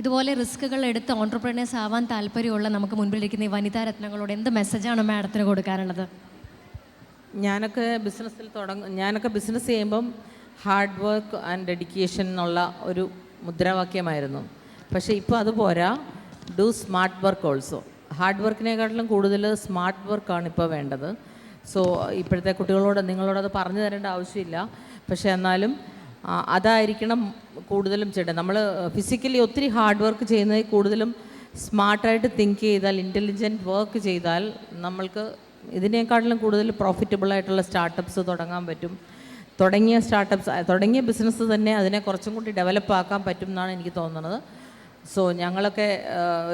ഇതുപോലെ റിസ്കുകൾ എടുത്ത് ഓൺടർപ്രണേഴ്സ് ആവാൻ താല്പര്യമുള്ള നമുക്ക് മുൻപിലിരിക്കുന്ന ഈ വനിതാ രത്നങ്ങളോട് എന്ത് മെസ്സേജാണ് മാഡത്തിന് കൊടുക്കാനുള്ളത്? ഞാനൊക്കെ ബിസിനസ്സിൽ തുടങ്ങ ഞാനൊക്കെ ബിസിനസ് ചെയ്യുമ്പം ഹാർഡ് വർക്ക് ആൻഡ് ഡെഡിക്കേഷൻ എന്നുള്ള ഒരു മുദ്രാവാക്യമായിരുന്നു. പക്ഷേ ഇപ്പോൾ അത് പോരാ. Do smart work also hard വർക്കിനെക്കാട്ടിലും കൂടുതൽ സ്മാർട്ട് വർക്കാണ് ഇപ്പോൾ വേണ്ടത്. സോ ഇപ്പോഴത്തെ കുട്ടികളോട് നിങ്ങളോടത് പറഞ്ഞു തരേണ്ട ആവശ്യമില്ല. പക്ഷേ എന്നാലും അതായിരിക്കണം കൂടുതലും ചെയ്യേണ്ടത്. നമ്മൾ ഫിസിക്കലി ഒത്തിരി ഹാർഡ് വർക്ക് ചെയ്യുന്നതിൽ കൂടുതലും സ്മാർട്ടായിട്ട് തിങ്ക് ചെയ്താൽ ഇന്റലിജന്റ് വർക്ക് ചെയ്താൽ നമ്മൾക്ക് ഇതിനേക്കാട്ടിലും കൂടുതൽ പ്രോഫിറ്റബിൾ ആയിട്ടുള്ള സ്റ്റാർട്ടപ്സ് തുടങ്ങാൻ പറ്റും. തുടങ്ങിയ സ്റ്റാർട്ടപ്സ് തുടങ്ങിയ ബിസിനസ് തന്നെ അതിനെ കുറച്ചും കൂടി ഡെവലപ്പ് ആക്കാൻ പറ്റും എന്നാണ് എനിക്ക് തോന്നുന്നത്. സോ ഞങ്ങളൊക്കെ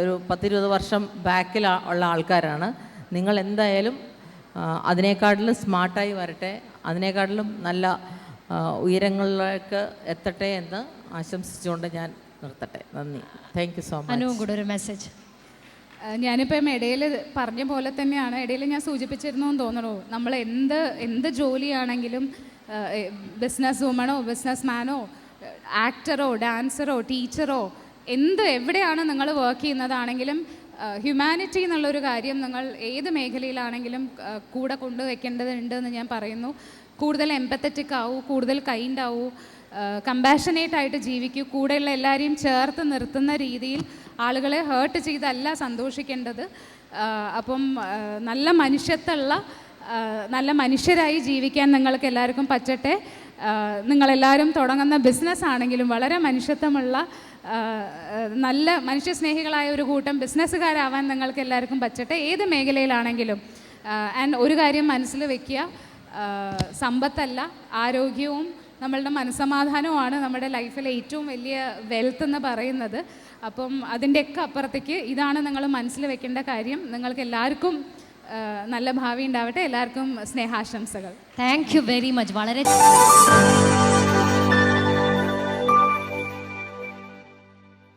ഒരു പത്തിരുപത് വർഷം ബാക്കിൽ ഉള്ള ആൾക്കാരാണ്. നിങ്ങൾ എന്തായാലും അതിനേക്കാട്ടിലും സ്മാർട്ടായി വരട്ടെ. അതിനേക്കാട്ടിലും നല്ല ഉയരങ്ങളിലേക്ക് എത്തട്ടെ എന്ന് ആശംസിച്ചുകൊണ്ട് ഞാൻ നിർത്തട്ടെ. നന്ദി. താങ്ക് യു സോ മച്ച് അനുവും കൂടെ ഒരു മെസ്സേജ് ഞാനിപ്പം ഇടയിൽ പറഞ്ഞ പോലെ തന്നെയാണ് ഇടയിൽ ഞാൻ സൂചിപ്പിച്ചിരുന്നു എന്ന് തോന്നണു. നമ്മൾ എന്ത് എന്ത് ജോലിയാണെങ്കിലും ബിസിനസ് വുമണോ ബിസിനസ് മാനോ ആക്ടറോ ഡാൻസറോ ടീച്ചറോ എന്ത് എവിടെയാണ് നിങ്ങൾ വർക്ക് ചെയ്യുന്നതാണെങ്കിലും ഹ്യൂമാനിറ്റി എന്നുള്ളൊരു കാര്യം നിങ്ങൾ ഏത് മേഖലയിലാണെങ്കിലും കൂടെ കൊണ്ടുവയ്ക്കേണ്ടതുണ്ട് എന്ന് ഞാൻ പറയുന്നു. കൂടുതൽ എമ്പത്തറ്റിക് ആവൂ കൂടുതൽ കൈൻഡ് ആവൂ കമ്പാഷനേറ്റ് ആയിട്ട് ജീവിക്കൂ കൂടെയുള്ള എല്ലാവരെയും ചേർത്ത് നിർത്തുന്ന രീതിയിൽ ആളുകളെ ഹേർട്ട് ചെയ്തല്ല സന്തോഷിക്കേണ്ടത്. അപ്പം നല്ല മനുഷ്യത്തുള്ള നല്ല മനുഷ്യരായി ജീവിക്കാൻ നിങ്ങൾക്ക് എല്ലാവർക്കും പറ്റട്ടെ. നിങ്ങളെല്ലാവരും തുടങ്ങുന്ന ബിസിനസ് ആണെങ്കിലും വളരെ മനുഷ്യത്വമുള്ള നല്ല മനുഷ്യസ്നേഹികളായ ഒരു കൂട്ടം ബിസിനസ്സുകാരാവാൻ നിങ്ങൾക്ക് എല്ലാവർക്കും പറ്റട്ടെ. ഏത് മേഖലയിലാണെങ്കിലും ആൻഡ് ഒരു കാര്യം മനസ്സിൽ വെക്കുക. സമ്പത്തല്ല ആരോഗ്യവും നമ്മളുടെ മനസ്സമാധാനവുമാണ് നമ്മുടെ ലൈഫിലെ ഏറ്റവും വലിയ വെൽത്ത് എന്ന് പറയുന്നത്. അപ്പം അതിന്റെയൊക്കെ അപ്പുറത്തേക്ക് ഇതാണ് നിങ്ങൾ മനസ്സിൽ വെക്കേണ്ട കാര്യം. നിങ്ങൾക്ക് എല്ലാവർക്കും നല്ല ഭാവി ഉണ്ടാവട്ടെ. എല്ലാവർക്കും സ്നേഹാശംസകൾ. താങ്ക് യു വെരി മച്ച് വളരെ